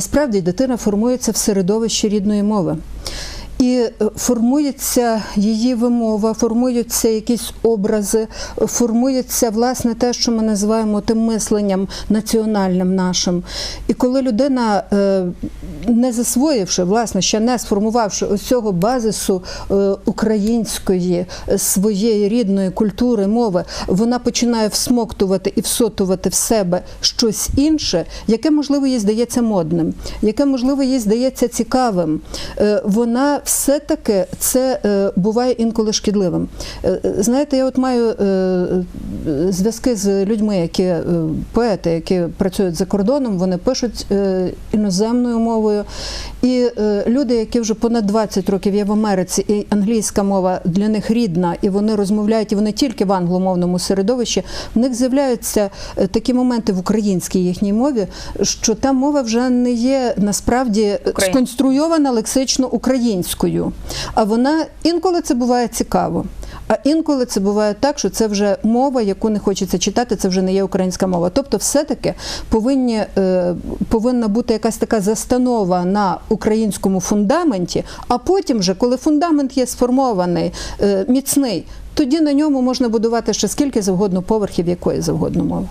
Насправді дитина формується в середовищі рідної мови. І формується її вимова, формуються якісь образи, формується власне те, що ми називаємо тим мисленням національним нашим. І коли людина, е, не засвоївши, власне, ще не сформувавши ось цього базису е, української е, своєї рідної культури, мови, вона починає всмоктувати і всотувати в себе щось інше, яке можливо їй здається модним, яке можливо їй здається цікавим. Вона все-таки це е, буває інколи шкідливим. Е, е, Знаєте, я от маю зв'язки з людьми, які поети, які працюють за кордоном, вони пишуть іноземною мовою. І е, люди, які вже понад 20 років є в Америці, і англійська мова для них рідна, і вони розмовляють, і вони тільки в англомовному середовищі, в них з'являються е, такі моменти в українській їхній мові, що та мова вже не є насправді е, Україн- сконструйована лексично українською, а вона інколи це буває цікаво. А інколи це буває так, що це вже мова, яку не хочеться читати, це вже не є українська мова. Тобто, все-таки повинні, е, повинна бути якась така застанова на українському фундаменті, а потім, вже, коли фундамент є сформований, е, міцний, тоді на ньому можна будувати ще скільки завгодно поверхів якої завгодно мови.